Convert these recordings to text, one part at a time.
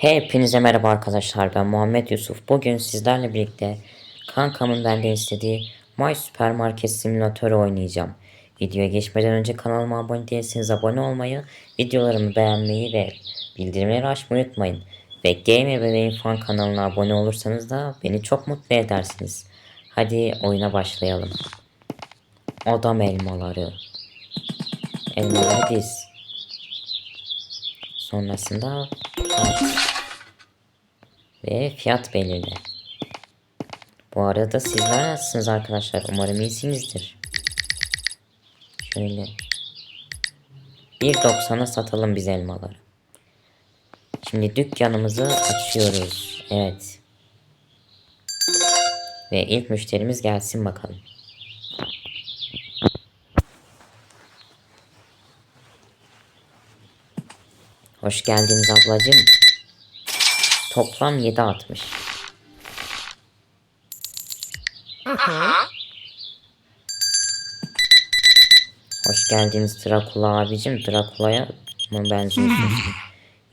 Hepinize merhaba arkadaşlar ben Muhammed Yusuf. Bugün sizlerle birlikte kankamın benden istediği My Supermarket Simülatörü oynayacağım. Videoya geçmeden önce kanalıma abone değilseniz abone olmayı, videolarımı beğenmeyi ve bildirimleri açmayı unutmayın. Ve Game Ebeveyn Fan kanalına abone olursanız da beni çok mutlu edersiniz. Hadi oyuna başlayalım. Odam elmaları. Elmaları diz. Sonrasında at. Ve fiyat belirle. Bu arada sizler nasılsınız arkadaşlar? Umarım iyisinizdir. Şöyle. 1.90'a satalım biz elmaları. Şimdi dükkanımızı açıyoruz. Evet. Ve ilk müşterimiz gelsin bakalım. Hoş geldiniz ablacığım. Toplam 7.60. Hoş geldiniz Drakula abicim. Drakula'ya mı benziyorsun?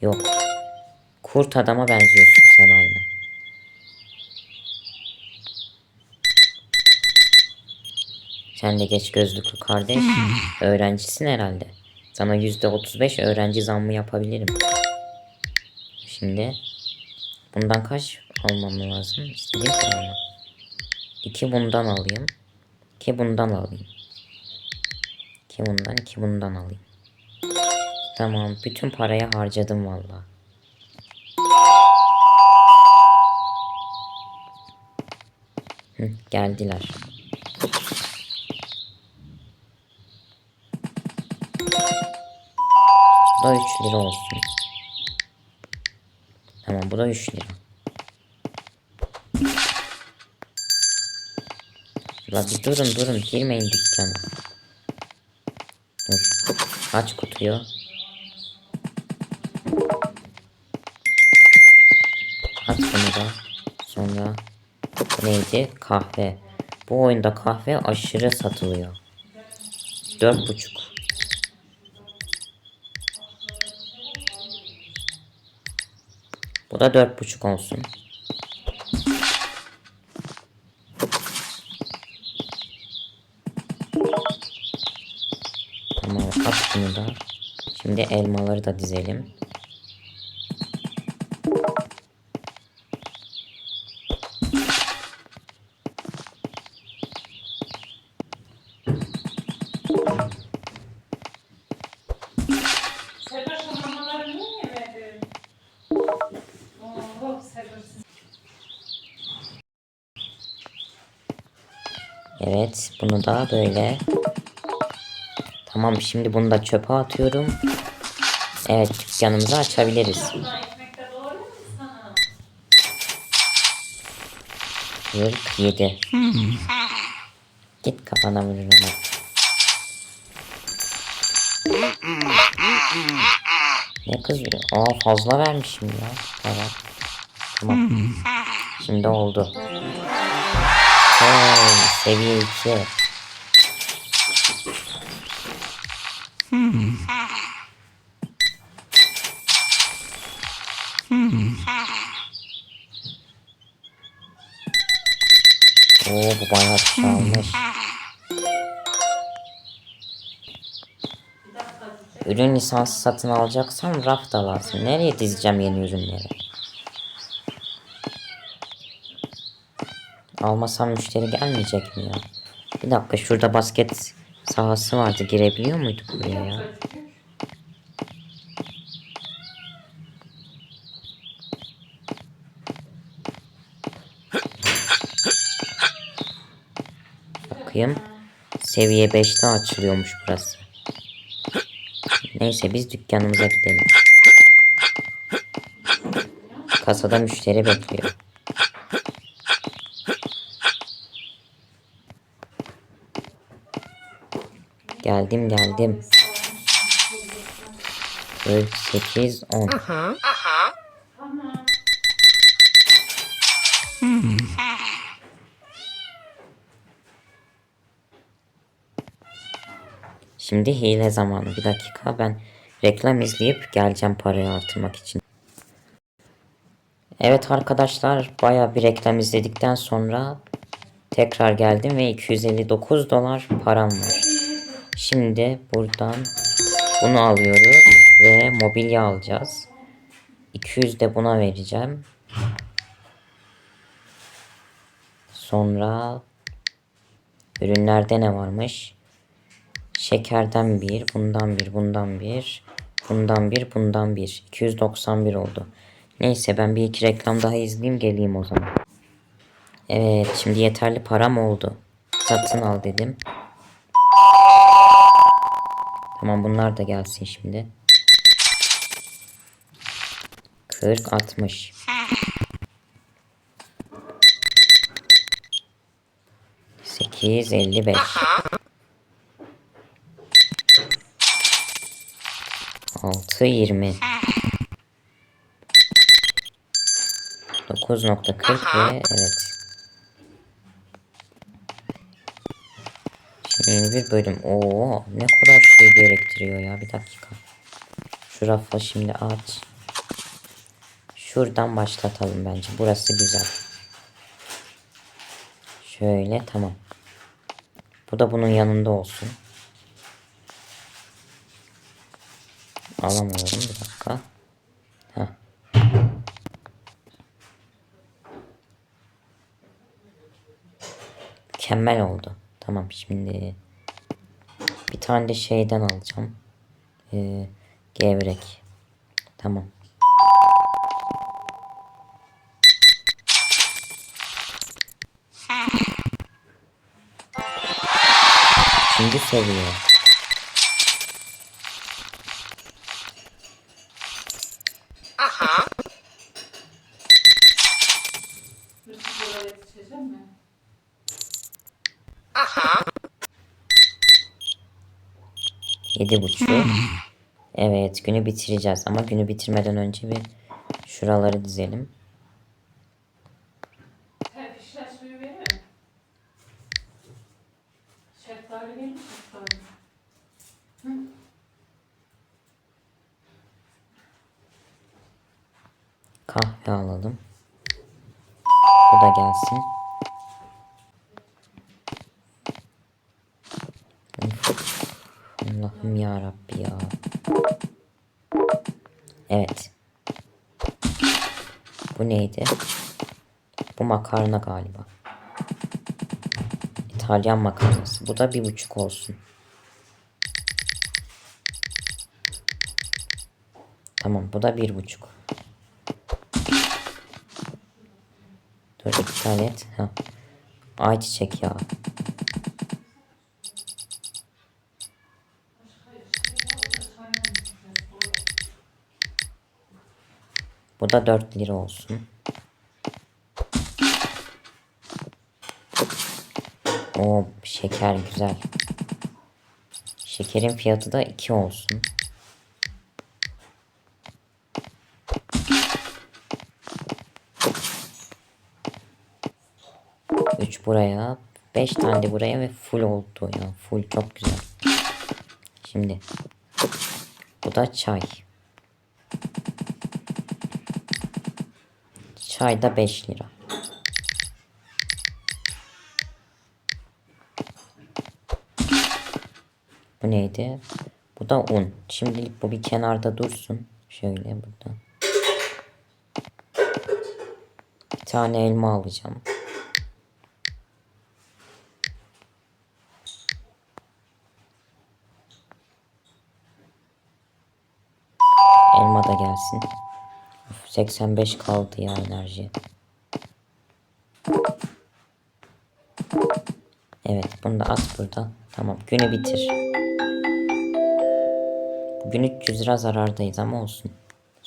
Yok. Kurt adama benziyorsun sen aynı. Sen de geç gözlüklü kardeş. Öğrencisin herhalde. Sana yüzde otuz beş öğrenci zammı yapabilirim. Şimdi bundan kaç almam lazım? İstediğim kadar mı? İki bundan alayım. İki bundan alayım. İki bundan, iki bundan alayım. Tamam, bütün parayı harcadım valla. Geldiler. Bu da 3 lira olsun. Tamam bu da 3 lira. La durun durun girmeyin dükkana. Dur. Aç kutuyu. Aç bunu da. Sonra neydi? Kahve. Bu oyunda kahve aşırı satılıyor. Dört buçuk. Bu da dört buçuk olsun. Tamam at bunu da. Şimdi elmaları da dizelim. Da böyle. Tamam şimdi bunu da çöpe atıyorum. Evet dükkanımızı açabiliriz. Sana? 47. Git kafana vururum. Ne kızıyor? Aa fazla vermişim ya. Evet. Tamam. Şimdi oldu. Hey, seviye 2. Ürün lisansı satın alacaksam raf da lazım. Nereye dizeceğim yeni ürünleri? Almasam müşteri gelmeyecek mi ya? Bir dakika şurada basket sahası vardı. Girebiliyor muyduk buraya ya? Bakayım. Seviye 5'te açılıyormuş burası. Neyse biz dükkanımıza gidelim. Kasada müşteri bekliyor. Geldim geldim. 48 10. Şimdi hile zamanı. Bir dakika ben reklam izleyip geleceğim parayı artırmak için. Evet arkadaşlar baya bir reklam izledikten sonra tekrar geldim ve 259 dolar param var. Şimdi buradan bunu alıyoruz ve mobilya alacağız. 200 de buna vereceğim. Sonra ürünlerde ne varmış? Şekerden bir, bundan bir, bundan bir, bundan bir, bundan bir. 291 oldu. Neyse ben bir iki reklam daha izleyeyim geleyim o zaman. Evet şimdi yeterli param oldu. Satın al dedim. Tamam bunlar da gelsin şimdi. 40 60. Sekiz elli beş. Altı yirmi. 9.40 ve evet. Şimdi bir bölüm. Oo ne kadar şey gerektiriyor ya bir dakika. Şu rafı şimdi aç. Şuradan başlatalım bence. Burası güzel. Şöyle tamam. Bu da bunun yanında olsun. Alamıyorum bir dakika. Heh. Mükemmel oldu. Tamam şimdi bir tane de şeyden alacağım. Ee, gevrek. Tamam. Üçüncü seviye. Hırsızlara yetişecek mi? Yedi buçuk. Evet günü bitireceğiz ama günü bitirmeden önce bir şuraları dizelim. Şeftali? Kahve alalım. Bu da gelsin. Evet. Bu neydi? Bu makarna galiba. İtalyan makarnası. Bu da bir buçuk olsun. Tamam bu da bir buçuk. Dur iptal et. Ha. Ayçiçek yağı. Bu da 4 lira olsun. O şeker güzel. Şekerin fiyatı da 2 olsun. Üç buraya, beş tane de buraya ve full oldu ya. Full çok güzel. Şimdi bu da çay. Çay da 5 lira. Bu neydi? Bu da un. Şimdilik bu bir kenarda dursun. Şöyle burada. Bir tane elma alacağım. Elma da gelsin. Of, 85 kaldı ya enerji. Evet bunu da at burada. Tamam günü bitir. Bugün 300 lira zarardayız ama olsun.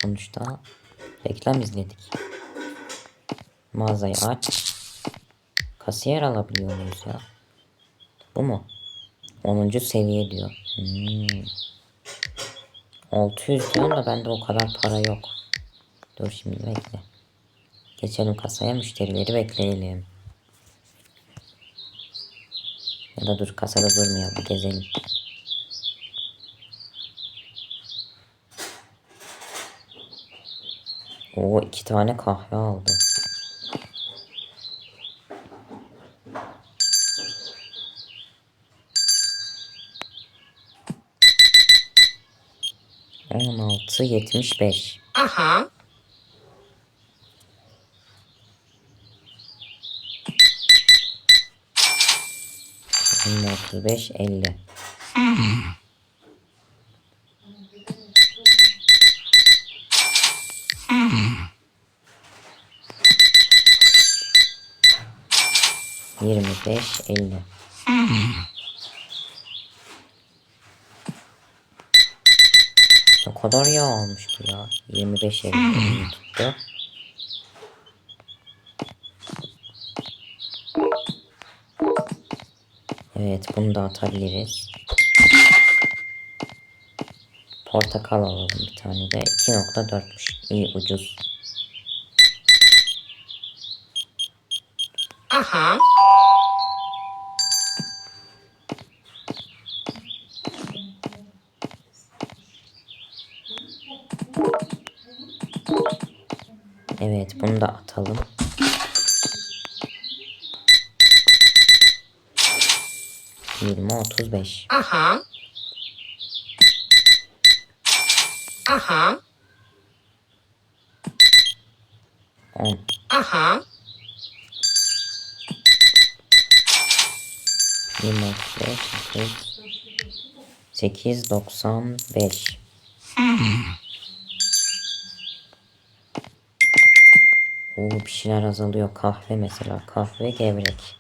Sonuçta reklam izledik. Mağazayı aç. Kasiyer alabiliyor muyuz ya? Bu mu? 10. seviye diyor. Hmm. 600 diyor da bende o kadar para yok. Dur şimdi bekle. Geçelim kasaya müşterileri bekleyelim. Ya da dur kasada durmayalım gezelim. O iki tane kahve aldı. On altı yetmiş beş. Aha. 20, 35, 50. Yirmi beş, elli. Ne kadar yağ almış bu ya. Yirmi beş, elli tuttu. Evet bunu da atabiliriz. Portakal alalım bir tane de. 2.4'müş. İyi ucuz. Evet bunu da atalım. Yirmi otuz beş. On. Yirmi otuz beş. otuz. Sekiz doksan beş. Oo bir şeyler azalıyor. Kahve mesela. Kahve gevrek.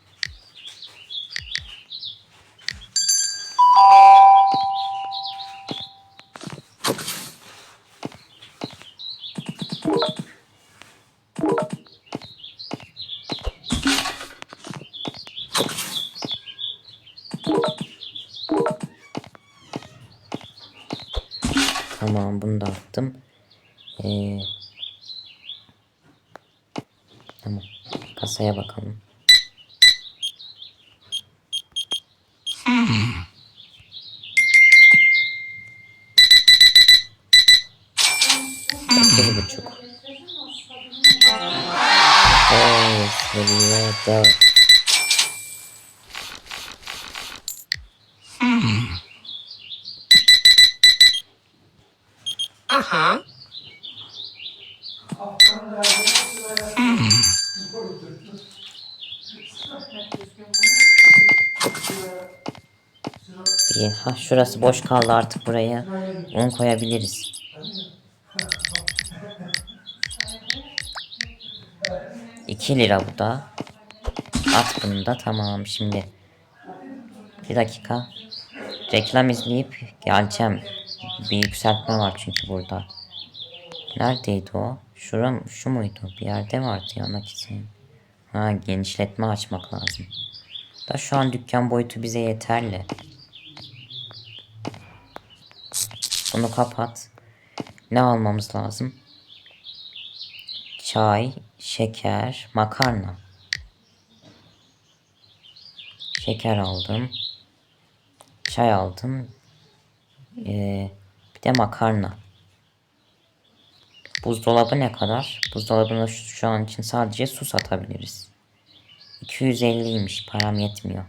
Buçuk. Seviye dört. Bir, ha şurası boş kaldı artık buraya. Un koyabiliriz. İki lira bu da. At bunu da tamam şimdi. Bir dakika. Reklam izleyip geleceğim. Bir yükseltme var çünkü burada. Neredeydi o? Şuram, şu muydu? Bir yerde vardı ya nakitsin. Ha genişletme açmak lazım. Da şu an dükkan boyutu bize yeterli. Bunu kapat. Ne almamız lazım? Çay, şeker, makarna. Şeker aldım. Çay aldım. Ee, bir de makarna. Buzdolabı ne kadar? Buzdolabına şu, şu an için sadece su satabiliriz. 250'ymiş. Param yetmiyor.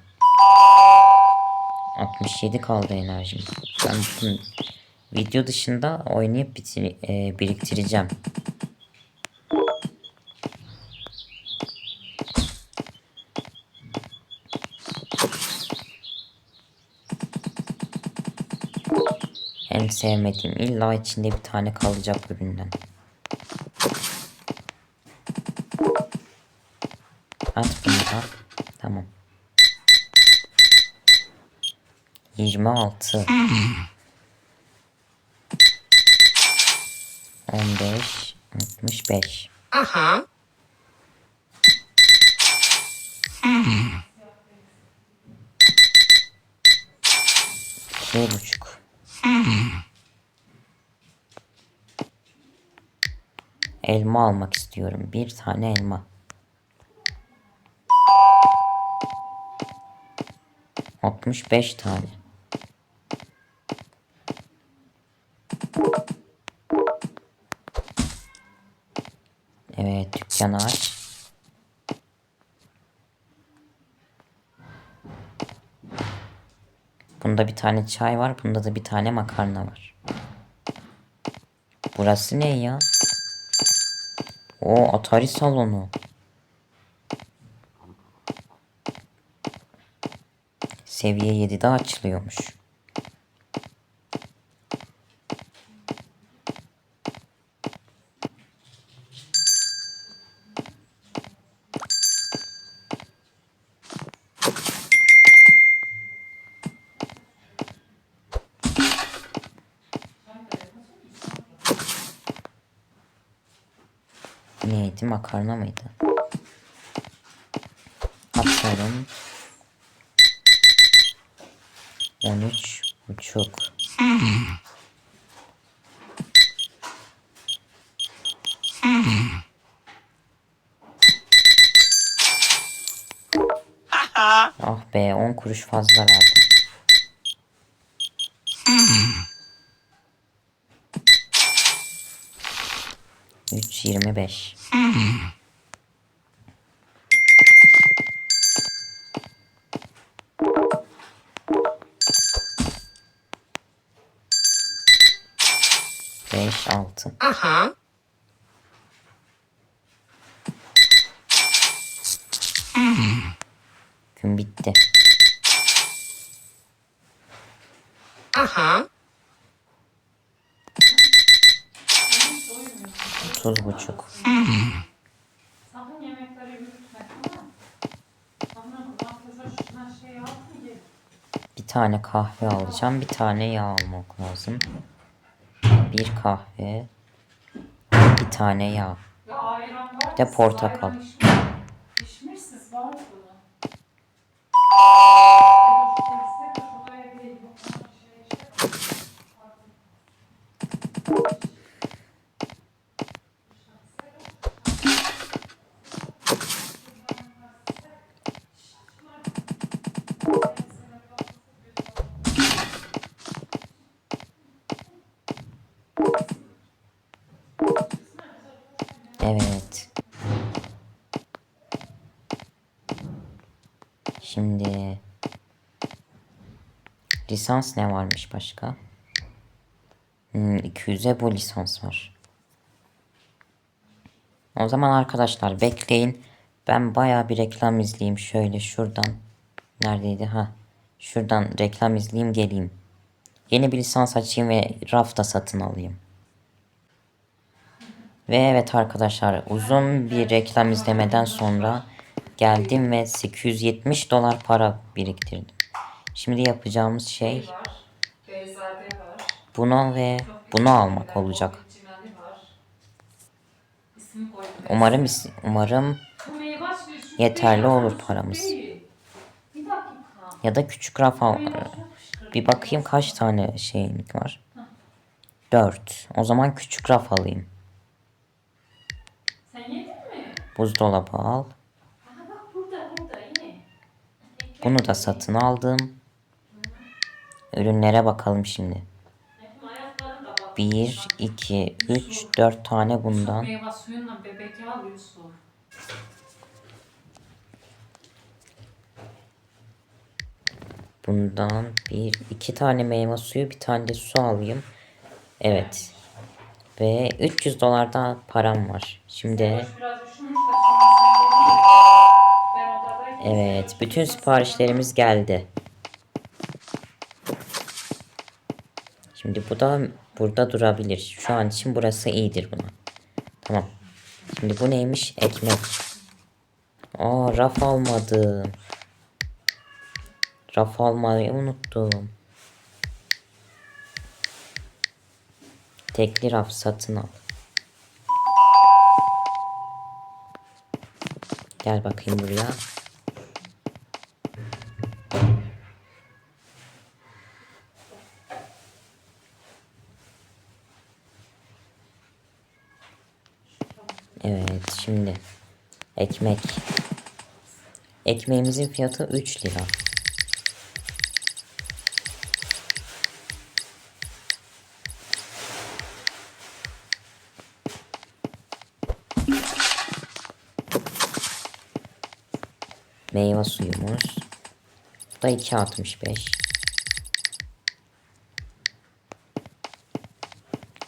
67 kaldı enerjim. Ben bütün video dışında oynayıp bitir, e, biriktireceğim. En sevmediğim illa içinde bir tane kalacak üründen. At bunu da. Tamam. 26 15 65 İki buçuk. Elma almak istiyorum. Bir tane elma. Altmış beş tane. Evet dükkanı aç. Bunda bir tane çay var. Bunda da bir tane makarna var. Burası ne ya? O Atari salonu. Seviye 7'de açılıyormuş. Neydi? Makarna mıydı? Atıyorum. 13 buçuk. ah be 10 kuruş fazla verdim. Üç yirmi beş. Beş altı. Gün bitti. Otuz buçuk. Sakın yemekleri yürütme tamam mı? Sakın arkadaşlar şuna şey yapın ye. Bir tane kahve alacağım. Bir tane yağ almak lazım. Bir kahve. Bir tane yağ. Bir de portakal. Lisans ne varmış başka? Hmm, 200'e bu lisans var. O zaman arkadaşlar bekleyin. Ben baya bir reklam izleyeyim. Şöyle şuradan. Neredeydi? Ha. Şuradan reklam izleyeyim geleyim. Yeni bir lisans açayım ve rafta satın alayım. Ve evet arkadaşlar uzun bir reklam izlemeden sonra geldim ve 870 dolar para biriktirdim. Şimdi yapacağımız şey bunu ve bunu almak olacak. Umarım umarım yeterli olur paramız. ya da küçük raf al. Meyve suyu fışkırıyor. Bir bakayım kaç tane şeylik var. 4. O zaman küçük raf alayım. Buzdolabı al. Bunu da satın aldım. Ürünlere bakalım şimdi. Benim ayaklarım da bak. 1, 2, 3, 4 tane bundan. Bundan bir, iki tane meyve suyu, bir tane de su alayım. Evet. Ve 300 dolar da param var. Şimdi evet, bütün siparişlerimiz geldi. Şimdi bu da burada durabilir. Şu an için burası iyidir buna. Tamam. Şimdi bu neymiş? Ekmek. Aa raf almadım. Raf almayı unuttum. Tekli raf satın al. Gel bakayım buraya. şimdi. Ekmek. Ekmeğimizin fiyatı 3 lira. Meyve suyumuz. Bu da 2.65.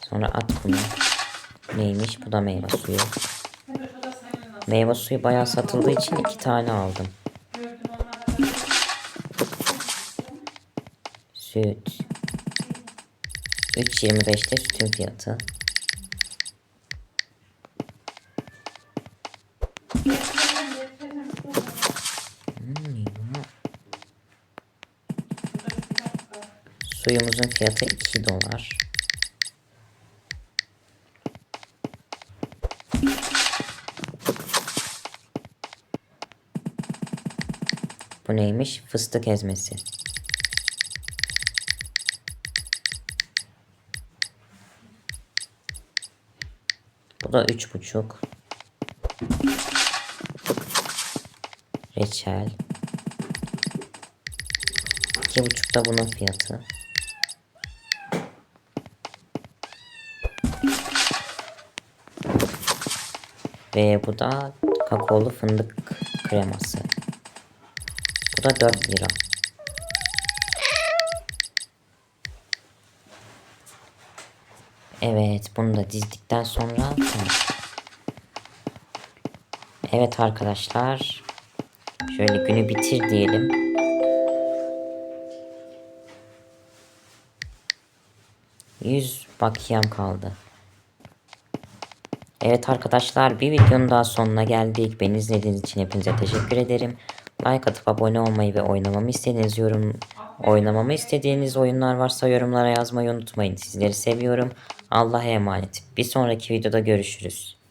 Sonra at bunu. Neymiş? Bu da meyve suyu. Meyve suyu bayağı satıldığı için iki tane aldım. Süt. 3.25'te sütün fiyatı. Hmm. Suyumuzun fiyatı 2 dolar. Bu neymiş? Fıstık ezmesi. Bu da üç buçuk. Reçel. İki buçuk da bunun fiyatı. Ve bu da kakaolu fındık kreması. Bu da 4 lira. Evet bunu da dizdikten sonra. Evet arkadaşlar. Şöyle günü bitir diyelim. Yüz bakiyem kaldı. Evet arkadaşlar bir videonun daha sonuna geldik. Beni izlediğiniz için hepinize teşekkür ederim. Like atıp abone olmayı ve oynamamı istediğiniz yorum oynamamı istediğiniz oyunlar varsa yorumlara yazmayı unutmayın. Sizleri seviyorum. Allah'a emanet. Bir sonraki videoda görüşürüz.